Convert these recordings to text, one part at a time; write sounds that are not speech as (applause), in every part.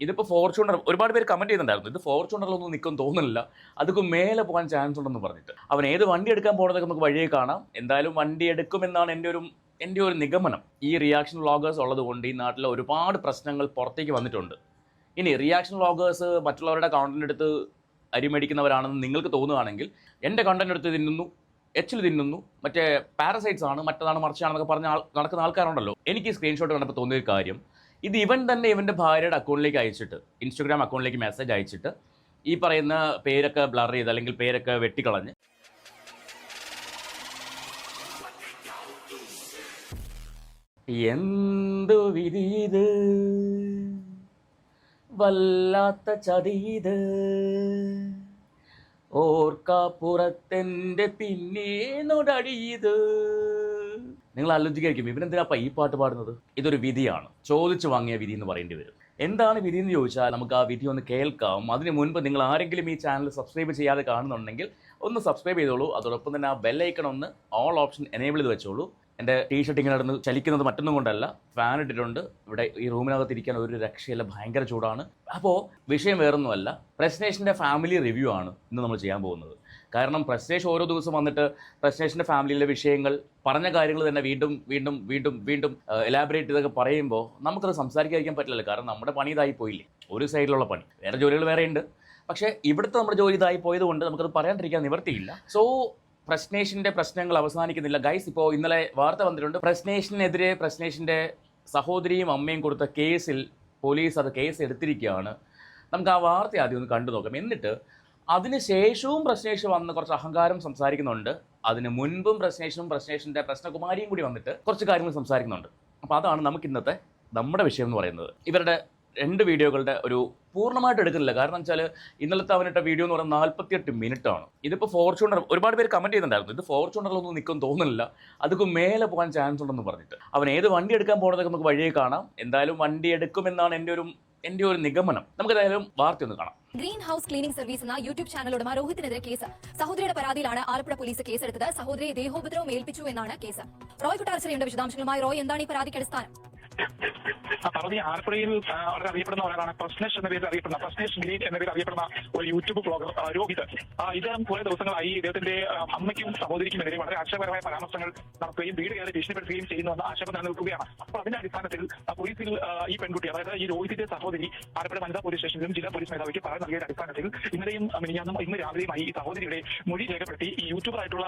ഇതിപ്പോൾ ഫോർച്യൂണർ ഒരുപാട് പേര് കമന്റ് ചെയ്യുന്നുണ്ടായിരുന്നു. ഇത് ഫോർച്യൂണറിലൊന്നും നിൽക്കും തോന്നുന്നില്ല. അതൊക്കെ മേലെ പോകാൻ ചാൻസ് ഉണ്ടെന്ന് പറഞ്ഞിട്ട്. അവൻ ഏത് വണ്ടി എടുക്കാൻ പോകുന്നതൊക്കെ നമുക്ക് വഴിയെ കാണാം. എന്തായാലും വണ്ടി എടുക്കുമെന്നാണ് എന്റെ ഒരു എന്റെ ഒരു നിഗമനം. ഈ റിയാക്ഷൻ വ്ളോഗേഴ്സ് ഉള്ളത് കൊണ്ട് ഈ നാട്ടിലെ ഒരുപാട് പ്രശ്നങ്ങൾ പുറത്തേക്ക് വന്നിട്ടുണ്ട്. ഇനി റിയാക്ഷൻ വ്ളോഗേഴ്സ് മറ്റുള്ളവരുടെ കണ്ടന്റ് എടുത്ത് അരിമേടിക്കുന്നവരാണെന്ന് നിങ്ങൾക്ക് തോന്നുകയാണെങ്കിൽ എന്റെ കണ്ടന്റ് എടുത്ത് തിന്നുന്നു എച്ചിൽ തിന്നുന്നു മറ്റേ പാരസൈറ്റ്സ് ആണ് മറ്റേതാണ് മറിച്ചാണെന്നൊക്കെ പറഞ്ഞ ആൾ നടക്കുന്ന ആൾക്കാരുണ്ടല്ലോ. എനിക്ക് സ്ക്രീൻഷോട്ട് കണ്ടപ്പോൾ തോന്നിയ കാര്യം. ഇത് ഇവൻ തന്നെ ഇവന്റെ ഭാര്യയുടെ അക്കൗണ്ടിലേക്ക് അയച്ചിട്ട് ഇൻസ്റ്റഗ്രാം അക്കൗണ്ടിലേക്ക് മെസ്സേജ് അയച്ചിട്ട് ഈ പറയുന്ന പേരൊക്കെ ബ്ലർ ചെയ്ത് അല്ലെങ്കിൽ പേരൊക്കെ വെട്ടിക്കളഞ്ഞ്. എന്തു വിധീത് വല്ലാത്ത ചതീത് ഓർക്കാപ്പുറത്തെ പിന്നെ നൊടടിയത് നിങ്ങൾ ആലോചിക്കായിരിക്കും ഇവനെന്തിനാപ്പ ഈ പാട്ട് പാടുന്നത്? ഇതൊരു വിധിയാണ്. ചോദിച്ചു വാങ്ങിയ വിധി എന്ന് പറയേണ്ടി വരും. എന്താണ് വിധി എന്ന് ചോദിച്ചാൽ നമുക്ക് ആ വിധി ഒന്ന് കേൾക്കാം. അതിന് മുൻപ് നിങ്ങൾ ആരെങ്കിലും ഈ ചാനൽ സബ്സ്ക്രൈബ് ചെയ്യാതെ കാണുന്നുണ്ടെങ്കിൽ ഒന്ന് സബ്സ്ക്രൈബ് ചെയ്തോളൂ. അതോടൊപ്പം തന്നെ ആ ബെല്ലൈക്കൺ ഒന്ന് ഓൾ ഓപ്ഷൻ എനേബിൾ ചെയ്ത് വെച്ചോളൂ. എന്റെ ടീഷർട്ട് ഇങ്ങനെ നടന്ന് ചലിക്കുന്നത് മറ്റൊന്നും കൊണ്ടല്ല. ഫാൻ ഇട്ടിട്ടുണ്ട്. ഇവിടെ ഈ റൂമിനകത്ത് ഇരിക്കാൻ ഒരു രക്ഷയില്ല. ഭയങ്കര ചൂടാണ്. അപ്പോൾ വിഷയം വേറൊന്നുമല്ല. പ്രശ്നേഷിന്റെ ഫാമിലി റിവ്യൂ ആണ് ഇന്ന് നമ്മൾ ചെയ്യാൻ പോകുന്നത്. കാരണം പ്രശ്നേഷ് ഓരോ ദിവസം വന്നിട്ട് പ്രശ്നേഷിന്റെ ഫാമിലിയിലെ വിഷയങ്ങൾ പറഞ്ഞ കാര്യങ്ങൾ തന്നെ വീണ്ടും വീണ്ടും വീണ്ടും വീണ്ടും എലാബറേറ്റ് ചെയ്തൊക്കെ പറയുമ്പോൾ നമുക്കത് സംസാരിക്കാതിരിക്കാൻ പറ്റില്ല കാരണം നമ്മുടെ പണി ഇതായി പോയില്ലേ. ഒരു സൈഡിലുള്ള പണി. വേറെ ജോലികൾ വേറെ ഉണ്ട്. പക്ഷേ ഇവിടുത്തെ നമ്മുടെ ജോലി ഇതായി പോയത് കൊണ്ട് നമുക്കത് പറയാണ്ടിരിക്കാൻ നിവർത്തിയില്ല. സോ പ്രശ്നേഷിന്റെ പ്രശ്നങ്ങൾ അവസാനിക്കുന്നില്ല. ഗൈസ് ഇപ്പോൾ ഇന്നലെ വാർത്ത വന്നിട്ടുണ്ട്. പ്രശ്നേഷിനെതിരെ പ്രശ്നേഷിന്റെ സഹോദരിയും അമ്മയും കൊടുത്ത കേസിൽ പോലീസ് അത് കേസ് എടുത്തിരിക്കുകയാണ് നമുക്ക് ആ വാർത്ത ആദ്യം ഒന്ന് കണ്ടു നോക്കാം എന്നിട്ട് അതിന് ശേഷവും പ്രശ്നേഷ് വന്ന് കുറച്ച് അഹങ്കാരം സംസാരിക്കുന്നുണ്ട്. അതിന് മുൻപും പ്രശ്നേഷും പ്രശ്നേഷിന്റെ പ്രശ്നകുമാരിയും കൂടി വന്നിട്ട് കുറച്ച് കാര്യങ്ങൾ സംസാരിക്കുന്നുണ്ട്. അപ്പോൾ അതാണ് നമുക്ക് ഇന്നത്തെ നമ്മുടെ വിഷയം എന്ന് പറയുന്നത്. ഇവരുടെ രണ്ട് വീഡിയോകളുടെ ഒരു പൂർണമായിട്ട് എടുക്കുന്നില്ല. കാരണം വെച്ചാൽ ഇന്നലത്തെ അവനിട്ട വീഡിയോ എന്ന് പറയുന്നത് നാൽപ്പത്തിയെട്ട് മിനിറ്റ് ആണ് ഇതിപ്പോൾ ഫോർച്യൂണർ ഒരുപാട് പേര് കമന്റ് ചെയ്യുന്നുണ്ടായിരുന്നു. ഇത് ഫോർച്യൂണറിലൊന്നും നിൽക്കും തോന്നുന്നില്ല. അതൊക്കെ മേലെ പോകാൻ ചാൻസ് ഉണ്ടെന്ന് പറഞ്ഞിട്ട്. അവൻ ഏത് വണ്ടി എടുക്കാൻ പോകുന്നതൊക്കെ നമുക്ക് വഴിയെ കാണാം. എന്തായാലും വണ്ടി എടുക്കുമെന്നാണ് എന്റെ ഒരു എന്റെ ഒരു നിഗമനം. നമുക്ക് ഏതായാലും വാർത്ത ഒന്ന് കാണാം. ഗ്രീൻ ഹൗസ് ക്ലീനിംഗ് സർവീസ് എന്ന യൂട്യൂബ് ചാനൽ ഉടമ രോഹിത്തിനെതിരെ കേസ്. സഹോദരിയുടെ പരാതിയിലാണ് ആലപ്പുഴ പോലീസ് കേസെടുത്തത്. സഹോദരിയെ ദേഹോപദ്രവം ഏൽപ്പിച്ചു എന്നാണ് കേസ്. റോയ് കുട്ടാർച്ചയുടെ വിശദാംശങ്ങളുമായി. റോയ് എന്താണ് ഈ പരാതിക്ക് അടിസ്ഥാനം? പറഞ്ഞ ആലപ്പുഴയിൽ വളരെ അറിയപ്പെടുന്ന ഒരാളാണ് പ്രശ്നേഷ് എന്ന പേരിൽ അറിയപ്പെടുന്ന പ്രശ്നേഷ് ഗ്രീൻ എന്ന പേരിൽ അറിയപ്പെടുന്ന ഒരു യൂട്യൂബ് ബ്ലോഗർ രോഹിത്. ഇദ്ദേഹം കുറെ ദിവസങ്ങളായി ഇദ്ദേഹത്തിന്റെ അമ്മയ്ക്കും സഹോദരിക്കുമെതിരെ വളരെ ആശയപരമായ പരാമർശങ്ങൾ നടത്തുകയും വീട് കയറി ഭീഷണിപ്പെടുത്തുകയും ചെയ്യുന്നുവെന്ന ആശങ്ക നിലനിൽക്കുകയാണ്. അപ്പോൾ അതിന്റെ അടിസ്ഥാനത്തിൽ പോലീസിൽ ഈ പെൺകുട്ടി അതായത് ഈ രോഹിതിന്റെ സഹോദരി ആലപ്പുഴ വനിതാ പോലീസ് സ്റ്റേഷനിലും ജില്ലാ പോലീസ് മേധാവിക്ക് പരാതി നൽകിയ അടിസ്ഥാനത്തിൽ ഇന്നലെയും മിനിഞ്ഞാന്നും ഇന്ന് രാവിലെയുമായി ഈ സഹോദരിയുടെ മൊഴി രേഖപ്പെടുത്തി ഈ യൂട്യൂബറായിട്ടുള്ള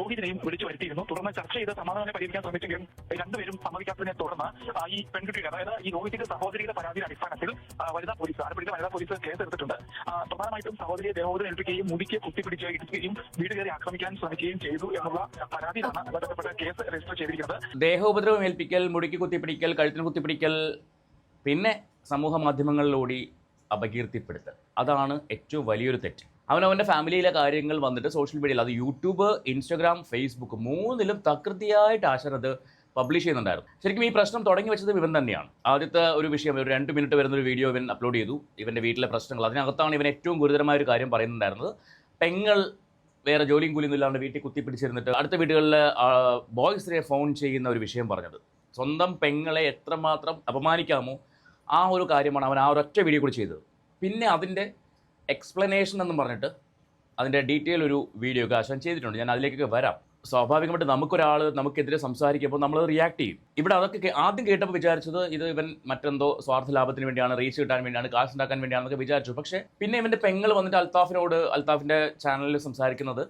രോഹിതിനെയും വിളിച്ചു വരുത്തിയിരുന്നു. തുടർന്ന് ചർച്ച ചെയ്ത് സമാധാനം പരിഹരിക്കാൻ ശ്രമിച്ചെങ്കിലും രണ്ടുപേരും സമ്മതിക്കാത്തതിനെ തുടർന്ന് ഈ പെൺകുട്ടിയുടെ അതായത് ഈ രോഹിത്തിന്റെ സഹോദരിയുടെ പരാതിയുടെ അടിസ്ഥാനത്തിൽ വനിതാ പോലീസ് ആലപ്പുഴയിലെ വനിതാ പോലീസ് കേസ് എടുത്തിട്ടുണ്ട്. ആ, പ്രധാനമായിട്ടും സഹോദരിയെ ദേഹോദരം ഏൽപ്പിക്കുകയും മുടിക്ക് കുത്തിപ്പിടിച്ച് ഇടിക്കുകയും വീട് കയറി ആക്രമിക്കാൻ ശ്രമിക്കുകയും ചെയ്തു എന്നുള്ള പരാതിയിലാണ് ബന്ധപ്പെട്ട കേസ് രജിസ്റ്റർ ചെയ്തിരിക്കുന്നത്. ദേഹോപദ്രവം ഏൽപ്പിക്കൽ മുടിക്ക് കുത്തിപ്പിടിക്കൽ കഴുത്തിന് കുത്തിപ്പിടിക്കൽ പിന്നെ സമൂഹ മാധ്യമങ്ങളിലൂടെ അപകീർത്തിപ്പെടുത്തൽ. അതാണ് ഏറ്റവും വലിയൊരു തെറ്റ്. അവനവന്റെ ഫാമിലിയിലെ കാര്യങ്ങൾ വന്നിട്ട് സോഷ്യൽ മീഡിയയിൽ അത് യൂട്യൂബ് ഇൻസ്റ്റഗ്രാം ഫേസ്ബുക്ക് മൂന്നിലും തകൃതിയായിട്ട് ആശരത് പബ്ലിഷ് ചെയ്യുന്നുണ്ടായിരുന്നു. ശരിക്കും ഈ പ്രശ്നം തുടങ്ങി വെച്ചത് ഇവൻ തന്നെയാണ്. ആദ്യത്തെ ഒരു വിഷയം ഒരു രണ്ട് മിനിറ്റ് വരുന്ന ഒരു വീഡിയോ ഇവൻ അപ്ലോഡ് ചെയ്തു. ഇവന്റെ വീട്ടിലെ പ്രശ്നങ്ങൾ. അതിനകത്താണ് ഇവൻ ഏറ്റവും ഗുരുതരമായ ഒരു കാര്യം പറയുന്നുണ്ടായിരുന്നത്. പെങ്ങൾ വേറെ ജോലിയും കൂലിയും ഇല്ലാണ്ട് വീട്ടിൽ കുത്തിപ്പിടിച്ചിരുന്നിട്ട് അടുത്ത വീടുകളിൽ ബോയ്സിനെ ഫോൺ ചെയ്യുന്ന ഒരു വിഷയം പറഞ്ഞത്. സ്വന്തം പെങ്ങളെ എത്രമാത്രം അപമാനിക്കാമോ ആ ഒരു കാര്യമാണ് അവൻ ആ ഒരൊറ്റ വീഡിയോ കൂടി ചെയ്തത്. പിന്നെ അതിന്റെ എക്സ്പ്ലനേഷൻ എന്ന് പറഞ്ഞിട്ട് അതിന്റെ ഡീറ്റെയിൽ ഒരു വീഡിയോ ആശാൻ ചെയ്തിട്ടുണ്ട്. ഞാൻ അതിലേക്കൊക്കെ വരാം. സ്വാഭാവികമായിട്ട് നമുക്കൊരാൾ നമുക്കെതിരെ സംസാരിക്കുമ്പോൾ നമ്മൾ റിയാക്ട് ചെയ്യും. ഇവിടെ അതൊക്കെ ആദ്യം കേട്ടപ്പോൾ വിചാരിച്ചത് ഇത് ഇവൻ മറ്റെന്തോ സ്വാർത്ഥ ലാഭത്തിന് വേണ്ടിയാണ് റീച്ച് കിട്ടാൻ വേണ്ടിയാണ് കാശ് ഉണ്ടാക്കാൻ വേണ്ടിയാണെന്നൊക്കെ വിചാരിച്ചു. പക്ഷേ പിന്നെ ഇവന്റെ പെങ്ങൾ വന്നിട്ട് അൽത്താഫിനോട് അൽത്താഫിന്റെ ചാനലിൽ സംസാരിക്കുന്നത്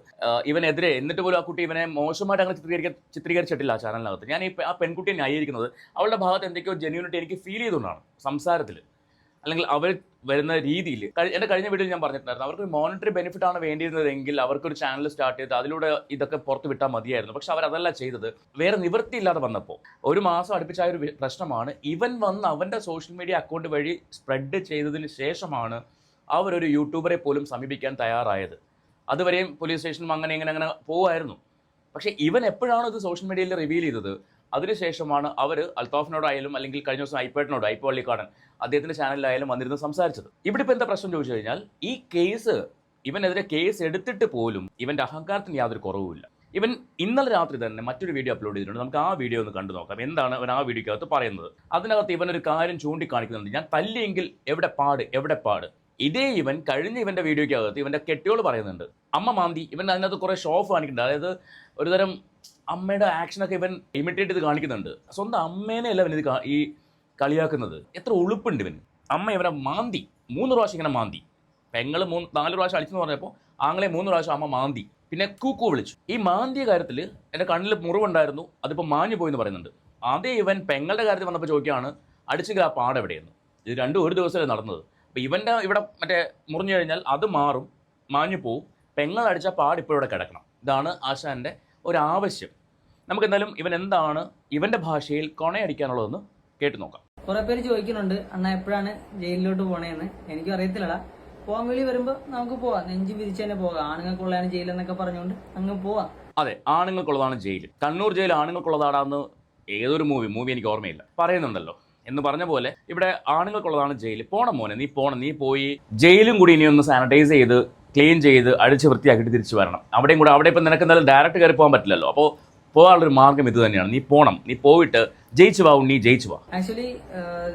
ഇവനെതിരെ. എന്നിട്ട് പോലും ആ കുട്ടി ഇവനെ മോശമായിട്ട് അങ്ങനെ ചിത്രീകരിക്ക ചിത്രീകരിച്ചിട്ടില്ല ആ ചാനലിനകത്ത് ഞാൻ ഈ ആ പെൺകുട്ടിയെ ന്യായീകരിക്കുന്നത് അവളുടെ ഭാഗത്ത് എന്തൊക്കെയോ ജെന്യൂനിറ്റി എനിക്ക് ഫീൽ ചെയ്തുകൊണ്ടാണ് സംസാരത്തിൽ അല്ലെങ്കിൽ അവർ വരുന്ന രീതിയിൽ എന്റെ കഴിഞ്ഞ വീഡിയോയിൽ ഞാൻ പറഞ്ഞിട്ടുണ്ടായിരുന്നു അവർക്ക് മോണിറ്ററി ബെനിഫിറ്റ് ആണ് വേണ്ടിയിരുന്നതെങ്കിൽ അവർക്കൊരു ചാനൽ സ്റ്റാർട്ട് ചെയ്ത് അതിലൂടെ ഇതൊക്കെ പുറത്ത് വിട്ടാൽ മതിയായിരുന്നു. പക്ഷെ അവർ അതല്ല ചെയ്തത്. വേറെ നിവൃത്തിയില്ലാതെ വന്നപ്പോൾ ഒരു മാസം അടുപ്പിച്ചായ ഒരു പ്രശ്നമാണ്. ഇവൻ വന്ന് അവന്റെ സോഷ്യൽ മീഡിയ അക്കൗണ്ട് വഴി സ്പ്രെഡ് ചെയ്തതിന് ശേഷമാണ് അവരൊരു യൂട്യൂബറെ പോലും സമീപിക്കാൻ തയ്യാറായത്. അതുവരെയും പോലീസ് സ്റ്റേഷനും അങ്ങനെ ഇങ്ങനെ അങ്ങനെ പോകുമായിരുന്നു പക്ഷേ ഇവൻ എപ്പോഴാണ് ഇത് സോഷ്യൽ മീഡിയയിൽ റിവീൽ ചെയ്തത് അതിനുശേഷമാണ് അവർ അൽത്താഫിനോടായാലും അല്ലെങ്കിൽ കഴിഞ്ഞ ദിവസം ഐപ്പേട്ടിനോട് ഐപ്പ് വള്ളിക്കാടൻ അദ്ദേഹത്തിന്റെ ചാനലിലായാലും വന്നിരുന്ന് സംസാരിച്ചത്. ഇവിടെ ഇപ്പൊ എന്താ പ്രശ്നം ചോദിച്ചു കഴിഞ്ഞാൽ ഈ കേസ് ഇവനെതിരെ കേസ് എടുത്തിട്ട് പോലും ഇവന്റെ അഹങ്കാരത്തിന് യാതൊരു കുറവുമില്ല. ഇവൻ ഇന്നലെ രാത്രി തന്നെ മറ്റൊരു വീഡിയോ അപ്ലോഡ് ചെയ്തിട്ടുണ്ട്. നമുക്ക് ആ വീഡിയോ ഒന്ന് കണ്ടു നോക്കാം. എന്താണ് അവൻ ആ വീഡിയോക്കകത്ത് പറയുന്നത്? അതിനകത്ത് ഇവൻ ഒരു കാര്യം ചൂണ്ടിക്കാണിക്കുന്നുണ്ട്. ഞാൻ തല്ലിയെങ്കിൽ എവിടെ പാട്? എവിടെ പാട്? ഇതേ ഇവൻ കഴിഞ്ഞ ഇവന്റെ വീഡിയോയ്ക്കകത്ത് ഇവന്റെ കെട്ടിയോൾ പറയുന്നുണ്ട്. അമ്മ മാന്തി ഇവൻ അതിനകത്ത് കുറെ ഷോ ഓഫ് കാണിക്കുന്നുണ്ട്. അതായത് ഒരുതരം അമ്മയുടെ ആക്ഷനൊക്കെ ഇവൻ ഇമിറ്റേറ്റ് ചെയ്ത് കാണിക്കുന്നുണ്ട്. സ്വന്തം അമ്മേനെ അല്ല ഇവൻ ഇത് ഈ കളിയാക്കുന്നത്. എത്ര ഉളുപ്പുണ്ട് ഇവന്. അമ്മ ഇവനെ മാന്തി. മൂന്ന് പ്രാവശ്യം ഇങ്ങനെ മാന്തി. പെങ്ങൾ മൂന്ന് നാല് പ്രാവശ്യം അടിച്ചെന്ന് പറഞ്ഞപ്പോൾ ആങ്ങളെ മൂന്ന് പ്രാവശ്യം അമ്മ മാന്തി. പിന്നെ കൂക്കു വിളിച്ചു. ഈ മാന്തിയ കാര്യത്തിൽ എന്റെ കണ്ണിൽ മുറിവുണ്ടായിരുന്നു. അതിപ്പോൾ മാഞ്ഞു പോയി എന്ന് പറയുന്നുണ്ട്. അതേ ഇവൻ പെങ്ങളുടെ കാര്യത്തിൽ വന്നപ്പോൾ ചോദിക്കുകയാണ് അടിച്ചെങ്കിൽ ആ പാട് എവിടെയെന്ന് ഇത് രണ്ടും ഒരു ദിവസമല്ലേ നടന്നത്. അപ്പോൾ ഇവന്റെ ഇവിടെ മറ്റേ മുറിഞ്ഞു കഴിഞ്ഞാൽ അത് മാറും മാഞ്ഞു പോവും. പെങ്ങൾ അടിച്ച പാട് ഇപ്പോൾ ഇവിടെ കിടക്കണം. ഇതാണ് ആശാന്റെ ഒരു ആവശ്യം നമുക്ക് എന്തായാലും ഇവൻ എന്താണ് ഇവന്റെ ഭാഷയിൽ കൊണയടിക്കാനുള്ളതെന്ന് കേട്ടു നോക്കാം. കുറെ പേര് ചോദിക്കുന്നുണ്ട് അണ്ണ എപ്പോഴാണ് ജയിലിലോട്ട് പോണേന്ന്? എനിക്കും അറിയത്തില്ലടാ. പോകാൻ വേണ്ടി വരുമ്പോ നമുക്ക് പോവാം. നെഞ്ചു വിരിച്ച് തന്നെ പോകാം. ആണുങ്ങൾക്കുള്ളതാണ് ജയിൽ എന്നൊക്കെ പറഞ്ഞുകൊണ്ട് അങ്ങ് പോവാം. അതെ ആണുങ്ങൾക്കുള്ളതാണ് ജയിൽ കണ്ണൂർ ജയിൽ ആണുങ്ങൾക്കുള്ളതാണെന്ന് ഏതൊരു മൂവി മൂവി എനിക്ക് ഓർമ്മയില്ല. പറയുന്നുണ്ടല്ലോ. എന്ന് പറഞ്ഞ പോലെ ഇവിടെ ആണുങ്ങൾക്കുള്ളതാണ് ജയിൽ പോണം മോനെ നീ പോണം. നീ പോയി ജയിലും കൂടി ഇനി ഒന്ന് സാനിറ്റൈസ് ചെയ്ത് ക്ലീൻ ചെയ്ത് അടിച്ച് വൃത്തിയാക്കിയിട്ട് തിരിച്ചു വരണം. അവിടെയും കൂടെ അവിടെ ഇപ്പം നിനക്ക് എന്തായാലും ഡയറക്റ്റ് കയറി പോകാൻ പറ്റില്ലല്ലോ. അപ്പോൾ പോകാനുള്ളൊരു മാർഗം ഇത് തന്നെയാണ്. നീ പോണം. നീ പോയിട്ട് ജയിച്ചു വാ ഉണ്ണി ജയിച്ചു വാ. ആക്ച്വലി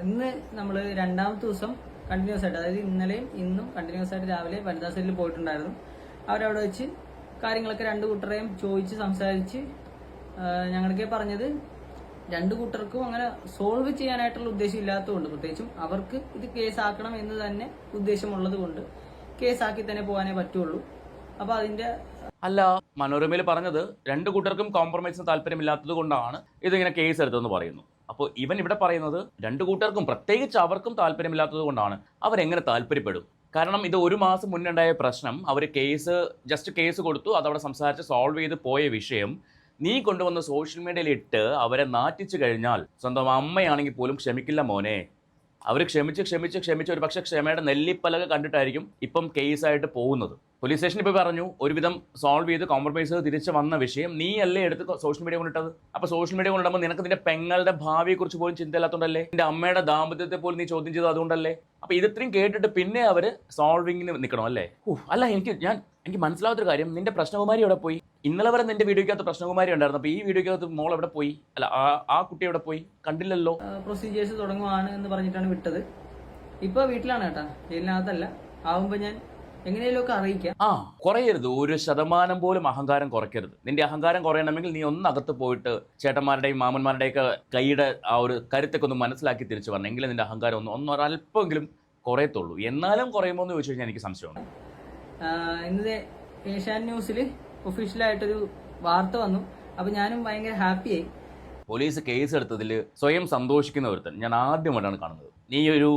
ഇന്ന് നമ്മൾ രണ്ടാമത്തെ ദിവസം കണ്ടിന്യൂസ് ആയിട്ട് അതായത് ഇന്നലെയും ഇന്നും കണ്ടിന്യൂസ് ആയിട്ട് രാവിലെ വനിതാ സെല്ലിൽ പോയിട്ടുണ്ടായിരുന്നു. അവരവിടെ വെച്ച് കാര്യങ്ങളൊക്കെ രണ്ട് കൂട്ടരെയും ചോദിച്ച് സംസാരിച്ച് ഞങ്ങളൊക്കെ പറഞ്ഞത് രണ്ട് കൂട്ടർക്കും അങ്ങനെ സോൾവ് ചെയ്യാനായിട്ടുള്ള ഉദ്ദേശം ഇല്ലാത്തതുകൊണ്ട് പ്രത്യേകിച്ചും അവർക്ക് ഇത് കേസാക്കണം എന്ന് തന്നെ ഉദ്ദേശമുള്ളത് കൊണ്ട് കേസാക്കി തന്നെ പോകാനേ പറ്റുള്ളൂ. അപ്പോൾ അതിന്റെ അല്ല. മനോരമയിൽ പറഞ്ഞത് രണ്ട് കൂട്ടർക്കും കോംപ്രമൈസിന് താല്പര്യമില്ലാത്തത് കൊണ്ടാണ് ഇതിങ്ങനെ കേസ് എടുത്തതെന്ന് പറയുന്നു. അപ്പോൾ ഇവൻ ഇവിടെ പറയുന്നത് രണ്ട് കൂട്ടർക്കും പ്രത്യേകിച്ച് അവർക്കും താല്പര്യമില്ലാത്തത് കൊണ്ടാണ് അവരെങ്ങനെ താല്പര്യപ്പെടും. കാരണം ഇത് ഒരു മാസം മുന്നേണ്ടായ പ്രശ്നം. അവർ കേസ് ജസ്റ്റ് കേസ് കൊടുത്തു അതവിടെ സംസാരിച്ച് സോൾവ് ചെയ്ത് പോയ വിഷയം. നീ കൊണ്ടുവന്ന് സോഷ്യൽ മീഡിയയിൽ ഇട്ട് അവരെ നാറ്റിച്ചു കഴിഞ്ഞാൽ സ്വന്തം അമ്മയാണെങ്കിൽ പോലും ക്ഷമിക്കില്ല മോനെ. അവർ ക്ഷമിച്ച് ക്ഷമിച്ച് ക്ഷമിച്ച് ഒരു പക്ഷേ ക്ഷമയുടെ നെല്ലിപ്പലക കണ്ടിട്ടായിരിക്കും ഇപ്പം കേസായിട്ട് പോകുന്നത്. പോലീസ് സ്റ്റേഷൻ ഇപ്പോൾ പറഞ്ഞു ഒരുവിധം സോൾവ് ചെയ്ത് കോംപ്രമൈസ് ചെയ്ത് തിരിച്ച് വന്ന വിഷയം നീ അല്ലേ എടുത്ത് സോഷ്യൽ മീഡിയ കൊണ്ടിട്ടത്? അപ്പോൾ സോഷ്യൽ മീഡിയ കൊണ്ടിടുമ്പോൾ നിനക്ക് നിന്റെ പെങ്ങളുടെ ഭാവിയെക്കുറിച്ച് പോലും ചിന്തയില്ലാത്തതുകൊണ്ടല്ലേ നിന്റെ അമ്മയുടെ ദാമ്പത്യത്തെ പോലും നീ ചോദ്യം ചെയ്തത് അതുകൊണ്ടല്ലേ? അപ്പോൾ ഇത് ഇത്രയും കേട്ടിട്ട് പിന്നെ അവർ സോൾവിങ്ങിന് നിൽക്കണം അല്ലേ അല്ല എനിക്ക് ഞാൻ എനിക്ക് മനസ്സിലാവാത്തൊരു കാര്യം. നിന്റെ പ്രശ്നകുമാരി എവിടെ പോയി? ഇന്നലെ വരെ നിന്റെ വീഡിയോക്കകത്ത് പ്രശ്നകുമാരി ഉണ്ടായിരുന്നു. അപ്പോൾ ഈ വീഡിയോക്കകത്ത് മോൾ എവിടെ പോയി? അല്ല ആ ആ കുട്ടി എവിടെ പോയി? കണ്ടില്ലല്ലോ. പ്രൊസീജിയേഴ്സ് തുടങ്ങുവാണ് എന്ന് പറഞ്ഞിട്ടാണ് വിട്ടത്. ഇപ്പൊ വീട്ടിലാണ് കേട്ടാ. ജയിലിനകത്തല്ല. ആവുമ്പോ ഞാൻ എങ്ങനെയൊക്കെ അറിയിക്കാം. ആ കുറയരുത്. ഒരു ശതമാനം പോലും അഹങ്കാരം കുറയ്ക്കരുത്. നിന്റെ അഹങ്കാരം കുറയണമെങ്കിൽ നീ ഒന്ന് അകത്ത് പോയിട്ട് ചേട്ടന്മാരുടെയും മാമന്മാരുടെയൊക്കെ കൈയുടെ ആ ഒരു കരുത്തൊക്കെ ഒന്ന് മനസ്സിലാക്കി തിരിച്ചു എങ്കിലും നിന്റെ അഹങ്കാരം ഒന്ന് ഒന്നൊരല്പമെങ്കിലും കുറയത്തുള്ളൂ. എന്നാലും കുറയുമോ എന്ന് ചോദിച്ചു കഴിഞ്ഞാൽ എനിക്ക് സംശയമാണ് ഇന്നത്തെ ഏഷ്യാൻ ന്യൂസിൽ ഒഫീഷ്യലായിട്ടൊരു വാർത്ത വന്നു. അപ്പൊ ഞാനും ഭയങ്കര ഹാപ്പിയായി. പോലീസ് കേസ് എടുത്തതിൽ സ്വയം സന്തോഷിക്കുന്ന ഒരുത്തൻ ഞാൻ ആദ്യമായിട്ടാണ് കാണുന്നത്. നീ ഒരു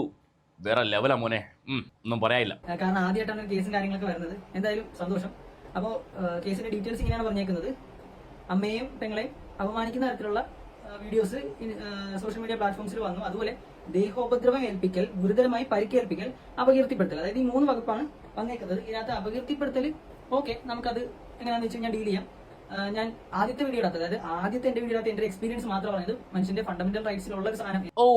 വേറെ ലെവലാ മോനെ. ഒന്നും പറയാനില്ല. കാരണം ആദ്യമായിട്ടാണ് കേസും കാര്യങ്ങളൊക്കെ വരുന്നത്. എന്തായാലും സന്തോഷം. അപ്പോൾ കേസിന്റെ ഡീറ്റെയിൽസ് ഇങ്ങനെയാണ് പറഞ്ഞേക്കുന്നത്. അമ്മയെയും പെങ്ങളെയും അപമാനിക്കുന്ന തരത്തിലുള്ള വീഡിയോസ് സോഷ്യൽ മീഡിയ പ്ലാറ്റ്ഫോംസിൽ വന്നു. അതുപോലെ ദേഹോപദ്രവം ഏൽപ്പിക്കൽ ഗുരുതരമായി പരിക്കേൽപ്പിക്കൽ അപകീർത്തിപ്പെടുത്തൽ. അതായത് ഈ മൂന്ന് വകുപ്പാണ് വന്നേക്കുന്നത്. ഇതിനകത്ത് അപകീർത്തിപ്പെടുത്തൽ ഓക്കെ നമുക്കത് എങ്ങനെയാണെന്ന് വെച്ച് കഴിഞ്ഞാൽ ഡീൽ ചെയ്യാം. ഞാൻ ആദ്യത്തെ വീഡിയോ ഇടാത്തത്. അതായത് ആദ്യത്തെ എന്റെ വീഡിയോ എന്റെ എക്സ്പീരിയൻസ് മാത്രം പറഞ്ഞത് മനുഷ്യന്റെ ഫണ്ടമെന്റൽ റൈറ്റ്സിലുള്ള ഒരു സാധനം. ഓ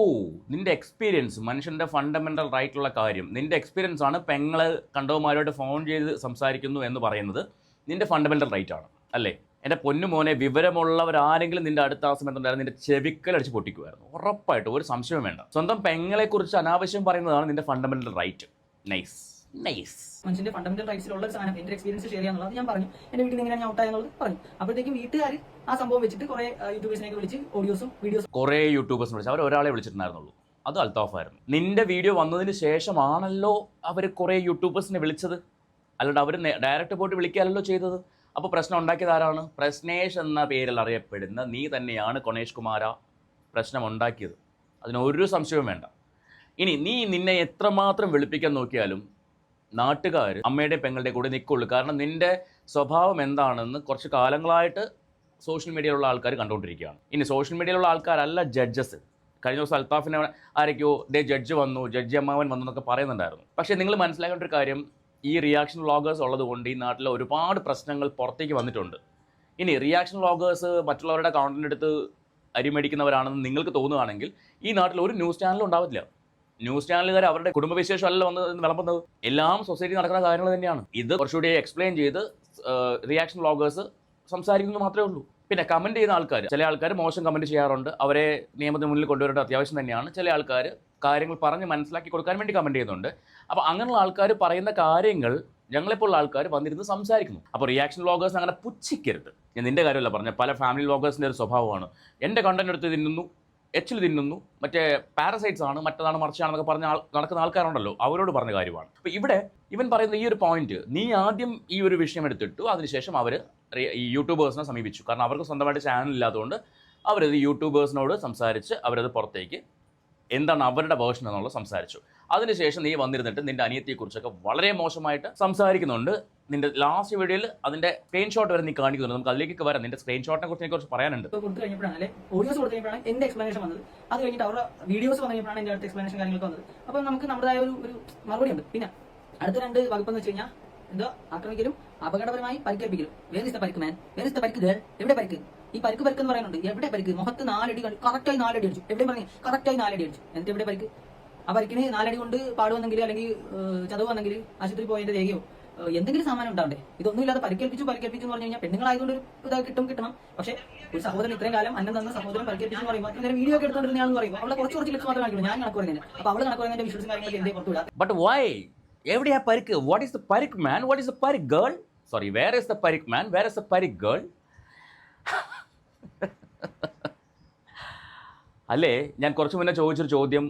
നിന്റെ എക്സ്പീരിയൻസ് മനുഷ്യന്റെ ഫണ്ടമെന്റൽ റൈറ്റുള്ള കാര്യം. നിന്റെ എക്സ്പീരിയൻസ് ആണ് പെങ്ങൾ കണ്ടവന്മാരോട് ഫോൺ ചെയ്ത് സംസാരിക്കുന്നു എന്ന് പറയുന്നത്. നിന്റെ ഫണ്ടമെന്റൽ റൈറ്റ് ആണ് അല്ലേ? എന്റെ പൊന്നു മോനെ വിവരമുള്ളവരാരെങ്കിലും നിന്റെ അടുത്ത ആ സമയത്തുണ്ടായിരുന്നു നിന്റെ ചെവിക്കൽ അടിച്ച് പൊട്ടിക്കുമായിരുന്നു ഉറപ്പായിട്ടും ഒരു സംശയം വേണ്ട. സ്വന്തം പെങ്ങളെ കുറിച്ച് അനാവശ്യം പറയുന്നതാണ് നിന്റെ ഫണ്ടമെന്റൽ റൈറ്റ് നൈസ് നൈസ് മനുഷ്യന്റെ ഫണ്ടമെന്റൽ റൈറ്റ്സിലുള്ള ഒരു സാധനം എന്റെ എക്സ്പീരിയൻസ് ഷെയർ ചെയ്യാന്നുള്ളത് ഞാൻ പറഞ്ഞു. എന്റെ വീട്ടിൽ എങ്ങനെയാണ് ഞാൻ ഔട്ട് ഔട്ടായെന്നുള്ളത് പറഞ്ഞു. അപ്പോഴത്തേക്കും വീട്ടുകാർ ആ സംഭവം വെച്ചിട്ട് കുറെ യൂട്യൂബേഴ്സിനെ വിളിച്ച് ഓഡിയോസും വീഡിയോസും കുറെ യൂട്യൂബേഴ്സിനെ വിളിച്ചു അവർ ഒരാളെ വിളിച്ചിട്ടുണ്ടായിരുന്നുള്ളൂ. അത് അൽത്താഫായിരുന്നു നിന്റെ വീഡിയോ വന്നതിന് ശേഷമാണല്ലോ അവർ കുറേ യൂട്യൂബേഴ്സിനെ വിളിച്ചത്. അല്ലാണ്ട് അവർ ഡയറക്റ്റ് പോയിട്ട് വിളിക്കാനല്ലോ ചെയ്തത്. അപ്പോൾ പ്രശ്നം ഉണ്ടാക്കിയത് ആരാണ്? പ്രശ്നേഷ് എന്ന പേരിൽ അറിയപ്പെടുന്ന നീ തന്നെയാണ് കൊണേഷ് കുമാര പ്രശ്നം ഉണ്ടാക്കിയത്. അതിനൊരു സംശയവും വേണ്ട. ഇനി നീ നിന്നെ എത്രമാത്രം വെളുപ്പിക്കാൻ നോക്കിയാലും നാട്ടുകാർ അമ്മയുടെ പെങ്ങളുടെ കൂടെ നിൽക്കുള്ളൂ കാരണം നിന്റെ സ്വഭാവം എന്താണെന്ന് കുറച്ച് കാലങ്ങളായിട്ട് സോഷ്യൽ മീഡിയയിലുള്ള ആൾക്കാർ കണ്ടുകൊണ്ടിരിക്കുകയാണ്. ഇനി സോഷ്യൽ മീഡിയയിലുള്ള ആൾക്കാരല്ല ജഡ്ജസ്. കഴിഞ്ഞ ദിവസം അൽത്താഫിനെ ആരൊക്കെയോ ദേ ജഡ്ജ് വന്നു ജഡ്ജി അമ്മാവൻ വന്നു എന്നൊക്കെ പറയുന്നുണ്ടായിരുന്നു. പക്ഷേ നിങ്ങൾ മനസ്സിലാക്കേണ്ട ഒരു കാര്യം ഈ റിയാക്ഷൻ വ്ളോഗേഴ്സ് ഉള്ളത് കൊണ്ട് ഈ നാട്ടിലെ ഒരുപാട് പ്രശ്നങ്ങൾ പുറത്തേക്ക് വന്നിട്ടുണ്ട്. ഇനി റിയാക്ഷൻ വ്ളോഗേഴ്സ് മറ്റുള്ളവരുടെ കൗണ്ടന്റ് എടുത്ത് അരിമേടിക്കുന്നവരാണെന്ന് നിങ്ങൾക്ക് തോന്നുകയാണെങ്കിൽ ഈ നാട്ടിൽ ഒരു ന്യൂസ് ചാനലും ഉണ്ടാവില്ല ന്യൂസ് ചാനലുകാർ അവരുടെ കുടുംബവിശേഷം അല്ല വന്ന് വിളമ്പുന്നത്. എല്ലാം സൊസൈറ്റി നടക്കുന്ന കാര്യങ്ങൾ തന്നെയാണ്. ഇത് കുറച്ചുകൂടി എക്സ്പ്ലെയിൻ ചെയ്ത് റിയാക്ഷൻ വ്ളോഗേഴ്സ് സംസാരിക്കുന്നു മാത്രമേ ഉള്ളൂ. പിന്നെ കമന്റ് ചെയ്യുന്ന ആൾക്കാർ ചില ആൾക്കാർ മോശം കമന്റ് ചെയ്യാറുണ്ട്. അവരെ നിയമത്തിന് മുന്നിൽ കൊണ്ടുവരേണ്ട അത്യാവശ്യം തന്നെയാണ്. ചില ആൾക്കാർ കാര്യങ്ങൾ പറഞ്ഞ് മനസ്സിലാക്കി കൊടുക്കാൻ വേണ്ടി കമന്റ് ചെയ്യുന്നുണ്ട്. അപ്പോൾ അങ്ങനെയുള്ള ആൾക്കാർ പറയുന്ന കാര്യങ്ങൾ ഞങ്ങളെപ്പോലുള്ള ആൾക്കാർ വന്നിരുന്ന് സംസാരിക്കുന്നു. അപ്പോൾ റിയാക്ഷൻ വ്ളോഗേഴ്സ് അങ്ങനെ പുച്ഛിക്കരുത്. ഞാൻ നിന്റെ കാര്യമല്ല പറഞ്ഞ പല ഫാമിലി വ്ളോഗേഴ്സിന്റെ ഒരു സ്വഭാവമാണ്. എന്റെ കണ്ടന്റ് എടുത്ത് തിന്നുന്നു എച്ചിൽ തിന്നുന്നു മറ്റേ പാരസൈറ്റ്സ് ആണ് മറ്റതാണ് മറിച്ചാണെന്നൊക്കെ പറഞ്ഞ ആൾ നടക്കുന്ന ആൾക്കാരുണ്ടല്ലോ അവരോട് പറഞ്ഞ കാര്യമാണ്. അപ്പോൾ ഇവിടെ ഇവൻ പറയുന്ന ഈ ഒരു പോയിന്റ് നീ ആദ്യം ഈ ഒരു വിഷയം എടുത്തിട്ടു അതിനുശേഷം അവർ ഈ യൂട്യൂബേഴ്സിനെ സമീപിച്ചു. കാരണം അവർക്ക് സ്വന്തമായിട്ട് ചാനൽ ഇല്ലാത്തതുകൊണ്ട് അവരത് യൂട്യൂബേഴ്സിനോട് സംസാരിച്ച് അവരത് പുറത്തേക്ക് എന്താണ് അവരുടെ വേർഷൻ എന്നുള്ളത് സംസാരിച്ചു. അതിനുശേഷം നീ വന്നിരുന്നിട്ട് നിന്റെ അനിയത്തെക്കുറിച്ചൊക്കെ വളരെ മോശമായിട്ട് സംസാരിക്കുന്നുണ്ട്. നിന്റെ ലാസ്റ്റ് വീഡിയോയിൽ അതിന്റെ സ്ക്രീൻഷോട്ട് വരെ നീ കാണിക്കുന്നുണ്ട്. നമുക്ക് അതിലേക്ക് വരാം. നിന്റെ സ്ക്രീൻഷോട്ടിനെ കുറിച്ച് എനിക്ക് കുറച്ച് പറയാനുണ്ട്. കൊടുത്തു കഴിഞ്ഞപ്പോഴാണ് ഓഡിയോസ് കൊടുത്തു കഴിഞ്ഞപ്പോഴാണ് എന്റെ എക്സ്പ്ലനേഷൻ വന്നത്. അത് കഴിഞ്ഞിട്ട് അവരുടെ വീഡിയോസ് വന്നു എന്റെ അടുത്ത എക്സ്പ്ലനേഷൻ കാര്യങ്ങളൊക്കെ വന്നത്. അപ്പോൾ നമുക്ക് നമ്മുടേതായ ഒരു മറുപടി ഉണ്ട്. പിന്നെ അടുത്ത രണ്ട് വകുപ്പെന്ന് വെച്ച് കഴിഞ്ഞാൽ എന്തോ ആക്രമിക്കലും അപകടപരമായി പരിക്കേൽപ്പിക്കലും. ദ പരിക്ക് മാൻ ഇസ് പരിക്ക് ഗേൾ എവിടെ പരിക്ക്? ഈ പരിക്ക് പരിക്ക് എന്ന് പറയുന്നുണ്ട്. എവിടെ പരിക്ക്? മുഖത്ത് നാലടി കറക്റ്റായി നാലടി അടിച്ചു. എവിടെ പറഞ്ഞു? കറക്റ്റായി നാലടി അടിച്ചു. എന്നിട്ട് എവിടെ പരിക്ക്? ആ പരിക്കിന് നാലടി കൊണ്ട് പാടുവന്നെങ്കിൽ അല്ലെങ്കിൽ ചതവ് വന്നെങ്കിൽ ആശുപത്രി പോയതിന്റെ രേഖയോ? എന്തെങ്കിലും സാമാനം ഉണ്ടാവണ്ടേ? ഇതൊന്നും ഇല്ലാതെ പരിക്കേൽപ്പിച്ചു പരിക്കേൽപ്പിച്ചു എന്ന് പറഞ്ഞു കഴിഞ്ഞാൽ പെണ്ണുങ്ങളായതുകൊണ്ട് ഒരു ഇതാ കിട്ടും കിട്ടണം. പക്ഷേ ഒരു സഹോദരൻ ഇത്രയും കാലം അന്നം തന്ന സഹോദരൻ പരിക്കേൽപ്പിച്ചു എന്ന് പറയുമ്പോൾ അത്രയും വീഡിയോ ഒക്കെ എടുത്തോണ്ടിരുന്നയാണെന്ന് പറയുമ്പോൾ അവളെ കുറച്ച് കുറച്ച് ലിക്സ് മാത്രമേ കാണിക്കുന്നു ഞാൻ കണക്ക് പറയുന്നത് അപ്പൊ അവൾ കണക്ക് പറയുന്നതിന്റെ വിഷ്വൽസും കാര്യങ്ങളൊക്കെ ബട്ട് വൈ എവിടെയാ പരിക്ക്? വാട്ട് ഈസ് ദ പരിക്ക് മാൻ വാട്ട് ഈസ് ദ പരിക്ക് girl sorry where is the പരിക്ക് മാൻ വേർ ഇസ് ദ പരിക്ക് ഗേൾ (laughs) അല്ലേ ഞാൻ കുറച്ച് മുന്നേ ചോദിച്ചൊരു ചോദ്യം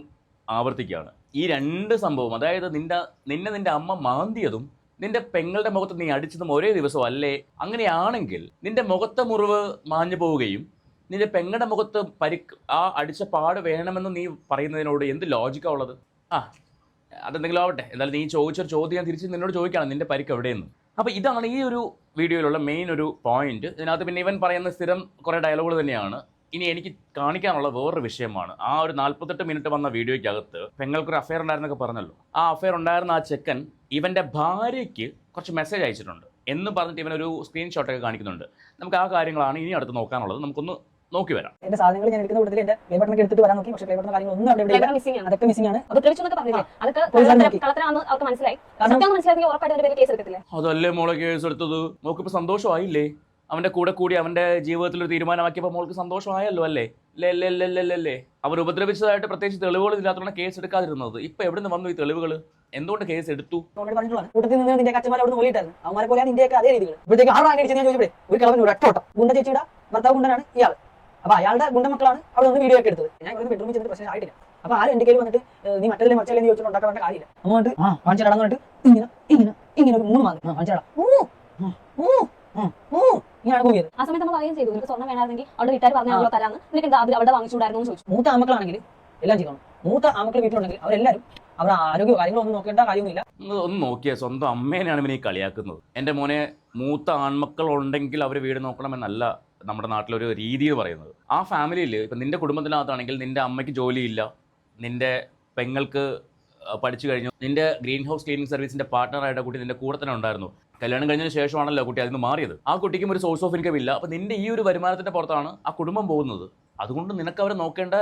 ആവർത്തിക്കുകയാണ്. ഈ രണ്ട് സംഭവം അതായത് നിന്റെ നിന്നെ നിന്റെ അമ്മ മാന്തിയതും നിന്റെ പെങ്ങളുടെ മുഖത്ത് നീ അടിച്ചതും ഒരേ ദിവസം അല്ലേ? അങ്ങനെയാണെങ്കിൽ നിന്റെ മുഖത്തെ മുറിവ് മാഞ്ഞു പോവുകയും നിന്റെ പെങ്ങളുടെ മുഖത്ത് പരിക്ക് ആ അടിച്ച പാട് വേണമെന്ന് നീ പറയുന്നതിനോട് എന്ത് ലോജിക്കാ ഉള്ളത്? ആ അതെന്തെങ്കിലും ആവട്ടെ. എന്തായാലും നീ ചോദിച്ചൊരു ചോദ്യം ഞാൻ തിരിച്ച് നിന്നോട് ചോദിക്കണം. നിന്റെ പരിക്ക് എവിടെയെന്ന്. അപ്പോൾ ഇതാണ് ഈ ഒരു വീഡിയോയിലുള്ള മെയിൻ ഒരു പോയിന്റ് ഇതിനകത്ത് പിന്നെ ഇവൻ പറയുന്ന സ്ഥിരം കുറേ ഡയലോഗുകൾ തന്നെയാണ്. ഇനി എനിക്ക് കാണിക്കാനുള്ള വേറൊരു വിഷയമാണ്. ആ ഒരു നാൽപ്പത്തെട്ട് മിനിറ്റ് വന്ന വീഡിയോയ്ക്കകത്ത് പെങ്ങൾക്കൊരു അഫയർ ഉണ്ടായിരുന്നൊക്കെ പറഞ്ഞല്ലോ. ആ അഫയർ ഉണ്ടായിരുന്ന ആ ചെക്കൻ ഇവന്റെ ഭാര്യയ്ക്ക് കുറച്ച് മെസ്സേജ് അയച്ചിട്ടുണ്ട്. എന്ന് പറഞ്ഞിട്ട് ഇവനൊരു സ്ക്രീൻഷോട്ടൊക്കെ കാണിക്കുന്നുണ്ട്. നമുക്ക് ആ കാര്യങ്ങളാണ് ഇനി അടുത്ത് നോക്കാനുള്ളത്. നമുക്കൊന്ന് നോക്കി വരാം. എന്റെ സാധനങ്ങൾ ഞാൻ എടുക്കുന്ന കൂടുതൽ എന്റെ പ്ലേ ബട്ടൺ എടുത്തിട്ട് വരാൻ നോക്കി. പക്ഷേ പ്ലേ ബട്ടൺ കാര്യങ്ങൾ ഒന്നും അവിടെ. മിസ്സിംഗ് ആണ്. അതൊക്കെ മിസ്സിംഗ് ആണ്. അതല്ലേ മോളെ കേസ് എടുത്തത്? നോക്കിപ്പോ സന്തോഷമായില്ലേ? അവന്റെ കൂടെ കൂടി അവന്റെ ജീവിതത്തിൽ ഒരു തീരുമാനമാക്കിയപ്പോൾ മോൾക്ക് സന്തോഷമായല്ലോ അല്ലേ? അല്ലേ ലേ ലേ ലേ ലേ ലേ അവർ ഉപദ്രവിച്ചതായിട്ട് പ്രത്യേകിച്ച് തെളിവുകൾ ഇല്ലാത്തതുകൊണ്ട് കേസ് എടുക്കാതിരുന്നത്. ഇപ്പൊ എവിടെ നിന്ന് വന്നു ഈ തെളിവുകൾ എന്തുകൊണ്ട് കേസ് എടുത്തു? കൂട്ടത്തിൽ നിന്ന് നിന്റെ അവിടെ അവന്മാരെ പോലെയാണ് ഇന്ത്യയൊക്കെ അതേ രീതികൾ ഇപ്പോഴത്തേക്ക് ഞാൻ ചോദിച്ചപ്പോഴേ ഒരു കളവൻ ഒരു ഒറ്റോട്ടം ഗുണ്ട ചേച്ചിയുടെ ഭർത്താവ് ഗുണ്ടനാണ് ഇയാൾ അപ്പൊ അയാളുടെ ഗുണ്ട മക്കളാണ് അവിടെ നിന്ന് വീഡിയോ ഒക്കെ എടുത്തത്. ഞാൻ ഇവിടെ ബെഡ്റൂമിൽ ചെന്നിട്ട് പ്രശ്നം ആയിട്ടില്ല. അപ്പൊ ആരും എന്റെ കയ്യിൽ വന്നിട്ട് നീ മറ്റേ മറ്റേ എന്ന് ചോദിച്ചിട്ട് ഉണ്ടാക്കാൻ വേണ്ട കാര്യമില്ല. അമ്മ വന്നിട്ട് ആ കാണിച്ചിടാന്ന് പറഞ്ഞിട്ട് ഇങ്ങനെ ഇങ്ങനെ ഇങ്ങനെ ഒരു മൂന്ന് മാസം കാണിച്ചിടാം ഇങ്ങനെയാണ് പോയത് ആ സമയത്ത് നമ്മൾ പറയുകയും ചെയ്തു. നിനക്ക് സ്വർണം വേണമെങ്കിൽ അവിടെ വീട്ടുകാർ പറഞ്ഞാൽ തരാന്ന്. നിനക്ക് എന്താ അത് അവിടെ വാങ്ങിച്ചുകൂടായിരുന്നു ചോദിച്ചു. മൂത്ത ആമക്കളാണെങ്കിൽ എല്ലാം ചെയ്യണം മൂത്ത ആമക്കൾ വീട്ടിലുണ്ടെങ്കിൽ അവരെല്ലാവരും അവരുടെ ആരോഗ്യ കാര്യങ്ങളൊന്നും നോക്കേണ്ട കാര്യമൊന്നുമില്ല ഒന്ന് നോക്കിയാൽ സ്വന്തം അമ്മേനെയാണ് ഇവനെ കളിയാക്കുന്നത്. എന്റെ മോനെ മൂത്ത ആൺമക്കൾ ഉണ്ടെങ്കിൽ അവർ വീട് നോക്കണം എന്നല്ല നമ്മുടെ നാട്ടിലൊരു രീതി എന്ന് പറയുന്നത്. ആ ഫാമിലിയിൽ ഇപ്പം നിന്റെ കുടുംബത്തിനകത്താണെങ്കിൽ നിന്റെ അമ്മയ്ക്ക് ജോലിയില്ല. നിന്റെ പെങ്ങൾക്ക് പഠിച്ചു കഴിഞ്ഞു. നിന്റെ ഗ്രീൻ ഹൗസ് ക്ലീനിങ് സർവീസിന്റെ പാർട്ണറായിട്ട് കുട്ടി നിന്റെ കൂടെ തന്നെ ഉണ്ടായിരുന്നു. കല്യാണം കഴിഞ്ഞതിന് ശേഷമാണല്ലോ കുട്ടി അതിന് മാറിയത്. ആ കുട്ടിക്കും ഒരു സോഴ്സ് ഓഫ് ഇൻകം ഇല്ല. അപ്പൊ നിന്റെ ഈ ഒരു വരുമാനത്തിന്റെ പുറത്താണ് ആ കുടുംബം പോകുന്നത്. അതുകൊണ്ട് നിനക്ക് അവരെ നോക്കേണ്ട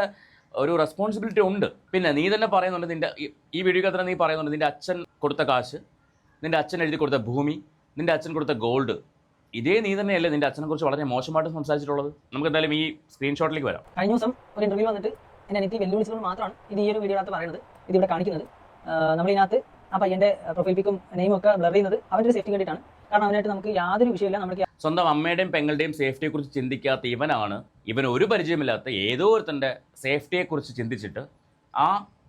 ഒരു റെസ്പോൺസിബിലിറ്റി ഉണ്ട്. പിന്നെ നീ തന്നെ പറയുന്നുണ്ട് നിന്റെ ഈ- വീഡിയോ തന്നെ നീ പറയുന്നുണ്ട് നിന്റെ അച്ഛൻ കൊടുത്ത കാശ് നിന്റെ അച്ഛൻ എഴുതി കൊടുത്ത ഭൂമി നിന്റെ അച്ഛൻ കൊടുത്ത ഗോൾഡ് ഇതേ നീ തന്നെയല്ലേ നിന്റെ അച്ഛനെ കുറിച്ച് വളരെ മോശമായിട്ട് സംസാരിച്ചിട്ടുള്ളത്. നമുക്ക് എന്തായാലും ഈ സ്ക്രീൻഷോട്ടിലേക്ക് വരാം. കഴിഞ്ഞ ദിവസം ഒരു ഇന്റർവ്യൂ വന്നിട്ട് എന്നെ എനിക്ക് വെല്ലുവിളിച്ചതുകൊണ്ട് മാത്രമാണ് ഇത് ഈ ഒരു വീഡിയോനകത്ത് പറയുന്നത് ഇത് ഇവിടെ കാണിക്കുന്നത്. നമ്മളിതിനകത്ത് ആ പയ്യന്റെ പ്രൊഫൈൽ പിക്കും നെയിമും ഒക്കെ ബ്ലർ ചെയ്യുന്നത് അവന്റെ സേഫ്റ്റി വേണ്ടിയിട്ടാണ് കാരണം അവനായിട്ട് നമുക്ക് യാതൊരു വിഷയമില്ല നമുക്ക് സ്വന്തം അമ്മയുടെയും പെങ്ങളുടെയും സേഫ്റ്റിയെക്കുറിച്ച് ചിന്തിക്കാത്ത ഇവനാണ്. ഇവൻ ഒരു പരിചയമില്ലാത്ത ഏതോ ഒരുത്തന്റെ സേഫ്റ്റിയെക്കുറിച്ച് ചിന്തിച്ചിട്ട് ആ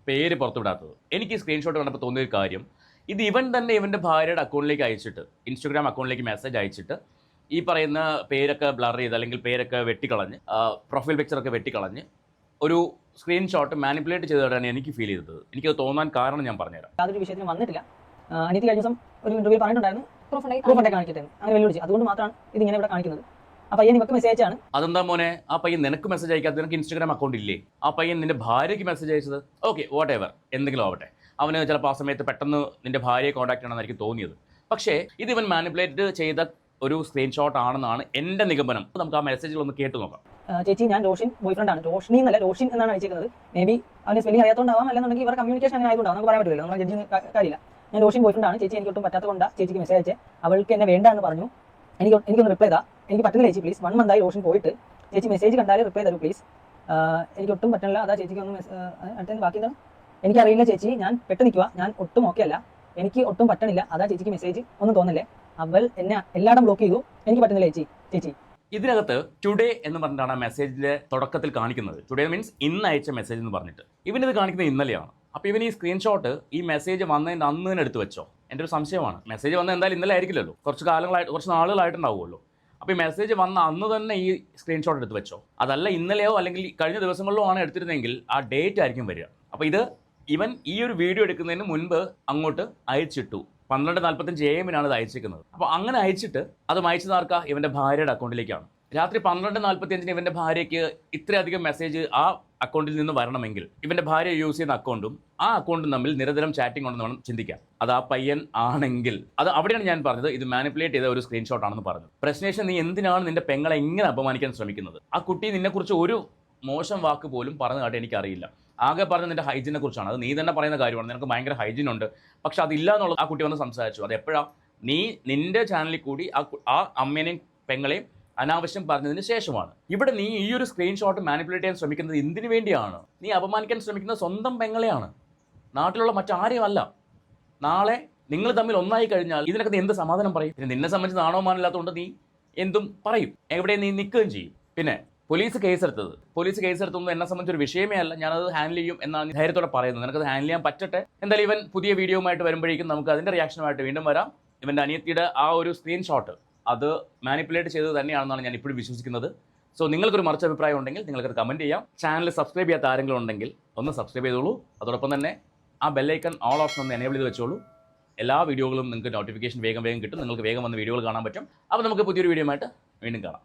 പേര് പുറത്തുവിടാത്തത്. എനിക്ക് സ്ക്രീൻഷോട്ട് കണ്ടപ്പോൾ തോന്നിയ ഒരു കാര്യം ഇത് ഇവൻ തന്നെ ഇവന്റെ ഭാര്യയുടെ അക്കൗണ്ടിലേക്ക് അയച്ചിട്ട് ഇൻസ്റ്റഗ്രാം അക്കൗണ്ടിലേക്ക് മെസ്സേജ് അയച്ചിട്ട് ഈ പറയുന്ന പേരൊക്കെ ബ്ലർ ചെയ്ത് അല്ലെങ്കിൽ പേരൊക്കെ വെട്ടിക്കളഞ്ഞ് പ്രൊഫൈൽ പിക്ചറൊക്കെ വെട്ടിക്കളഞ്ഞ് ഒരു സ്ക്രീൻഷോട്ട് മാനിപ്പുലേറ്റ് ചെയ്തതാണ് എനിക്ക് ഫീൽ ചെയ്തത്. എനിക്ക് തോന്നാൻ കാരണം ഞാൻ പറഞ്ഞുതരാം. യാതൊരു വിഷയത്തിന് വന്നിട്ടില്ല. അനിയത്തി കഴിഞ്ഞ ദിവസം ഒരു ഇന്റർവ്യൂ പറഞ്ഞിട്ടുണ്ടായിരുന്നു. പ്രൂഫ് ഉണ്ടായി കാണിക്കട്ടെ. അങ്ങനെ വെല്ലുവിളിച്ചു. അതുകൊണ്ട് മാത്രമാണ് ഇത് ഇങ്ങനെ ഇവിടെ കാണിക്കുന്നത്. ആ പയ്യൻ ഇവർക്ക് മെസ്സേജ് ആണ്. അതെന്താ മോനെ? ആ പയ്യൻ നിനക്ക് മെസ്സേജ് അയക്കാത്ത നിനക്ക് ഇൻസ്റ്റാഗ്രാം അക്കൗണ്ട് ഇല്ലേ? ആ പയ്യൻ നിന്റെ ഭാര്യയ്ക്ക് മെസ്സേജ് അയച്ചത്? ഓക്കെ വാട്ട് എവർ എന്തെങ്കിലും ആവട്ടെ. അവന് ചിലപ്പോൾ ആ സമയത്ത് പെട്ടെന്ന് നിന്റെ ഭാര്യയെ കോൺടാക്ട് ചെയ്യണമെന്നായിരിക്കും തോന്നിയത്. പക്ഷേ ഇത് ഇവൻ മാനിപ്പുലേറ്റ് ചെയ്ത ഒരു സ്ക്രീൻഷോട്ട് ആണെന്നാണ് എന്റെ നിഗമനം. നമുക്ക് ആ മെസ്സേജിൽ ഒന്ന് കേട്ട് നോക്കാം. ചേച്ചി ഞാൻ റോഷിൻ ബോയ്ഫ്രണ്ട് ആണ് റോഷിനി എന്നല്ല റോഷിൻ എന്നാണ് അയച്ചിരിക്കുന്നത്. മേ ബി അവന് സ്പെല്ലിംഗ് അറിയാത്തതുകൊണ്ടാവാം അല്ലെന്നുണ്ടെങ്കിൽ ഇവർ കമ്മ്യൂണിക്കേഷൻ അങ്ങനെ ആയതുകൊണ്ടാണ് നമുക്ക് പറയാൻ പറ്റില്ല നമ്മൾ ജഡ്ജിന് കാര്യമില്ല. ഞാൻ റോഷിൻ ബോയ്ഫ്രണ്ട് ആണ് ചേച്ചി എനിക്ക് ഒട്ടും പറ്റാത്തതുകൊണ്ട് ചേച്ചിക്ക് മെസ്സേജ് അയച്ചേ. അവൾക്ക് എന്നെ വേണ്ട എന്ന് പറഞ്ഞു. എനിക്ക് എനിക്കൊന്ന് റിപ്ലൈ ചെയ്താ എനിക്ക് പറ്റുന്നില്ല ചേച്ചി പ്ലീസ് വൺ മന്തായി റോഷൻ പോയിട്ട്. ചേച്ചി മെസ്സേജ് കണ്ടാലേ റിപ്ലൈ തരൂ പ്ലീസ് എനിക്ക് ഒട്ടും പറ്റണില്ല. അതാ ചേച്ചിക്ക് ഒന്ന് അടുത്ത ബാക്കി എന്താണ് എനിക്കറിയില്ല ചേച്ചി ഞാൻ പെട്ട് നിൽക്കുക ഞാൻ ഒട്ടും ഓക്കെ അല്ല. എനിക്ക് ഒട്ടും പറ്റണില്ല. അതാ ചേച്ചിക്ക് മെസ്സേജ് ഒന്നും തോന്നില്ലേ? അവൾ എന്നെ എല്ലായിടം ബ്ലോക്ക് ചെയ്തു. എനിക്ക് പറ്റുന്നില്ല ചേച്ചി ചേച്ചി. ഇതിനകത്ത് ടുഡേ എന്ന് പറഞ്ഞിട്ടാണ് ആ മെസ്സേജിന്റെ തുടക്കത്തിൽ കാണിക്കുന്നത്. ടുഡേ മീൻസ് ഇന്ന് അയച്ച മെസ്സേജ് എന്ന് പറഞ്ഞിട്ട്. ഇവനിത് കാണിക്കുന്നത് ഇന്നലെയാണ്. അപ്പോൾ ഇവൻ ഈ സ്ക്രീൻഷോട്ട് ഈ മെസ്സേജ് വന്നതിന്റെ അന്ന് തന്നെ എടുത്തു വെച്ചോ. എന്റെ ഒരു സംശയമാണ്. മെസ്സേജ് വന്ന എന്തായാലും ഇന്നലെ ആയിരിക്കില്ലല്ലോ. കുറച്ച് കാലങ്ങളായിട്ട് കുറച്ച് നാളുകളായിട്ടുണ്ടാവുമല്ലോ. അപ്പോൾ ഈ മെസ്സേജ് വന്ന അന്ന് തന്നെ ഈ സ്ക്രീൻഷോട്ട് എടുത്തു വെച്ചോ. അതല്ല ഇന്നലെയോ അല്ലെങ്കിൽ കഴിഞ്ഞ ദിവസങ്ങളിലോ ആണ് എടുത്തിരുന്നെങ്കിൽ ആ ഡേറ്റ് ആയിരിക്കും വരിക. അപ്പോൾ ഇത് ഇവൻ ഈ ഒരു വീഡിയോ എടുക്കുന്നതിന് മുൻപ് അങ്ങോട്ട് അയച്ചിട്ടു. പന്ത്രണ്ട് നാൽപ്പത്തഞ്ച് എ എമ്മിനാണ് ഇത് അയച്ചിരിക്കുന്നത്. അപ്പോൾ അങ്ങനെ അയച്ചിട്ട് അത് അയച്ചത് ആർക്കാ? ഇവന്റെ ഭാര്യയുടെ അക്കൗണ്ടിലേക്കാണ്. രാത്രി പന്ത്രണ്ട് നാൽപ്പത്തി അഞ്ചിന് ഇവന്റെ ഭാര്യയ്ക്ക് ഇത്രയധികം മെസ്സേജ് ആ അക്കൗണ്ടിൽ നിന്ന് വരണമെങ്കിൽ ഇവന്റെ ഭാര്യ യൂസ് ചെയ്യുന്ന അക്കൗണ്ടും ആ അക്കൗണ്ടും തമ്മിൽ നിരന്തരം ചാറ്റിംഗ് ഉണ്ടെന്ന് വേണം ചിന്തിക്കാം അത് ആ പയ്യൻ ആണെങ്കിൽ അത് അവിടെയാണ് ഞാൻ പറഞ്ഞത്. ഇത് മാനിപ്പുലേറ്റ് ചെയ്ത ഒരു സ്ക്രീൻഷോട്ട് ആണെന്ന് പറഞ്ഞു. പ്രശ്നേഷൻ നീ എന്തിനാണ് നിന്റെ പെങ്ങളെ ഇങ്ങനെ അപമാനിക്കാൻ ശ്രമിക്കുന്നത്? ആ കുട്ടി നിന്നെക്കുറിച്ച് ഒരു മോശം വാക്ക് പോലും പറഞ്ഞു കാട്ടി എനിക്കറിയില്ല. ആകെ പറഞ്ഞ നിന്റെ ഹൈജീനെ കുറിച്ചാണ്. അത് നീ തന്നെ പറയുന്ന കാര്യമാണ്. നിനക്ക് ഭയങ്കര ഹൈജീൻ ഉണ്ട്. പക്ഷെ അതില്ല എന്നുള്ളത് ആ കുട്ടി വന്ന് സംസാരിച്ചു. അത് എപ്പോഴാണ് നീ നിന്റെ ചാനലിൽ കൂടി ആ ആ അമ്മേനെയും പെങ്ങളെയും അനാവശ്യം പറഞ്ഞതിന് ശേഷമാണ്. ഇവിടെ നീ ഈ ഒരു സ്ക്രീൻഷോട്ട് മാനിപ്പുലേറ്റ് ചെയ്യാൻ ശ്രമിക്കുന്നത് എന്തിനു വേണ്ടിയാണ്? നീ അപമാനിക്കാൻ ശ്രമിക്കുന്നത് സ്വന്തം പെങ്ങളെയാണ്. നാട്ടിലുള്ള മറ്റാരെയും അല്ല നാളെ നിങ്ങൾ തമ്മിൽ ഒന്നായി കഴിഞ്ഞാൽ ഇതിനൊക്കെ നീ എന്ത് സമാധാനം പറയും? നിന്നെ സംബന്ധിച്ച് നാണവമാനില്ലാത്തതുകൊണ്ട് നീ എന്തും പറയും. എവിടെ നീ നിൽക്കുകയും ചെയ്യും. പിന്നെ പോലീസ് കേസെടുത്തത്. പോലീസ് കേസെടുത്തൊന്നും എന്നെ സംബന്ധിച്ച് ഒരു വിഷയമേ അല്ല. ഞാനത് ഹാൻഡിൽ ചെയ്യും എന്നാണ് ധൈര്യത്തോടെ പറയുന്നത്. നിനക്കത് ഹാൻഡിൽ ചെയ്യാൻ പറ്റട്ടെ. എന്തായാലും ഇവൻ പുതിയ വീഡിയോയുമായിട്ട് വരുമ്പോഴേക്കും നമുക്ക് അതിന്റെ റിയാക്ഷനുമായിട്ട് വീണ്ടും വരാം. ഇവന്റെ അനിയത്തിയുടെ ആ ഒരു സ്ക്രീൻഷോട്ട് അത് മാനിപ്പുലേറ്റ് ചെയ്തത് തന്നെയാണെന്നാണ് ഞാൻ ഇപ്പോഴും വിശ്വസിക്കുന്നത്. സോ നിങ്ങൾക്കൊരു മറിച്ച അഭിപ്രായം ഉണ്ടെങ്കിൽ നിങ്ങൾക്കത് കമന്റ് ചെയ്യാം. ചാനൽ സബ്സ്ക്രൈബ് ചെയ്യാത്ത ആരെങ്കിലും ഉണ്ടെങ്കിൽ ഒന്ന് സബ്സ്ക്രൈബ് ചെയ്തോളൂ. അതോടൊപ്പം തന്നെ ആ ബെല്ലൈക്കൺ ഓൾ ഓപ്ഷൻ ഒന്ന് എനേബിൾ ചെയ്ത് വെച്ചോളൂ. എല്ലാ വീഡിയോകളും നിങ്ങൾക്ക് നോട്ടിഫിക്കേഷൻ വേഗം വേഗം കിട്ടും. നിങ്ങൾക്ക് വേഗം വന്ന് വീഡിയോകൾ കാണാൻ പറ്റും. അപ്പോൾ നമുക്ക് പുതിയൊരു വീഡിയോ ആയിട്ട് വീണ്ടും കാണാം.